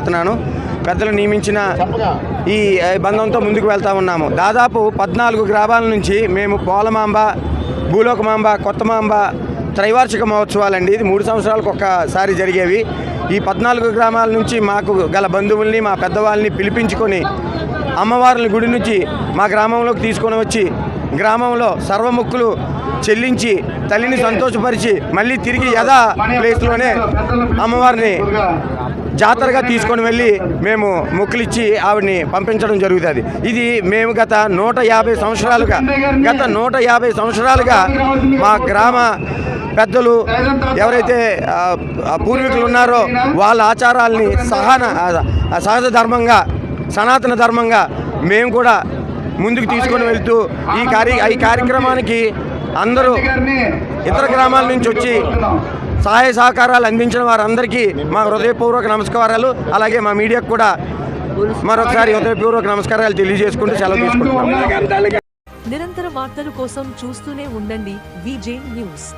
తెలియజేస్తున్నాను పెద్దలు నియమించిన ఈ బంధంతో ముందుకు వెళ్తా ఉన్నాము. దాదాపు పద్నాలుగు గ్రామాల నుంచి మేము పోలమాంబ భూలోకమాంబ కొత్తమాంబ త్రైవార్షిక మహోత్సవాలండి. ఇది మూడు సంవత్సరాలకు ఒక్కసారి జరిగేవి. ఈ పద్నాలుగు గ్రామాల నుంచి మాకు గల బంధువుల్ని మా పెద్దవాళ్ళని పిలిపించుకొని అమ్మవార్ల గుడి నుంచి మా గ్రామంలోకి తీసుకొని వచ్చి గ్రామంలో సర్వముక్కులు చెల్లించి తల్లిని సంతోషపరిచి మళ్ళీ తిరిగి యథా ప్లేస్లోనే అమ్మవారిని జాతరగా తీసుకొని వెళ్ళి మేము మొక్కులిచ్చి ఆవిడని పంపించడం జరుగుతుంది. ఇది మేము గత నూట యాభై సంవత్సరాలుగా గత నూట యాభై సంవత్సరాలుగా మా గ్రామ పెద్దలు ఎవరైతే పూర్వీకులు ఉన్నారో వాళ్ళ ఆచారాల్ని సహన సహజ ధర్మంగా సనాతన ధర్మంగా మేము కూడా ముందుకు తీసుకొని వెళ్తూ ఈ కార్య ఈ కార్యక్రమానికి అందరూ ఇతర గ్రామాల నుంచి వచ్చి సహాయ సహకారాలు అందించిన వారందరికీ మా హృదయపూర్వక నమస్కారాలు. అలాగే మా మీడియాకు కూడా మరొకసారి హృదయపూర్వక నమస్కారాలు తెలియజేసుకుంటూ సెలవు తీసుకుంటున్నాం. నిరంతర వార్తల కోసం చూస్తూనే ఉండండి విజే న్యూస్.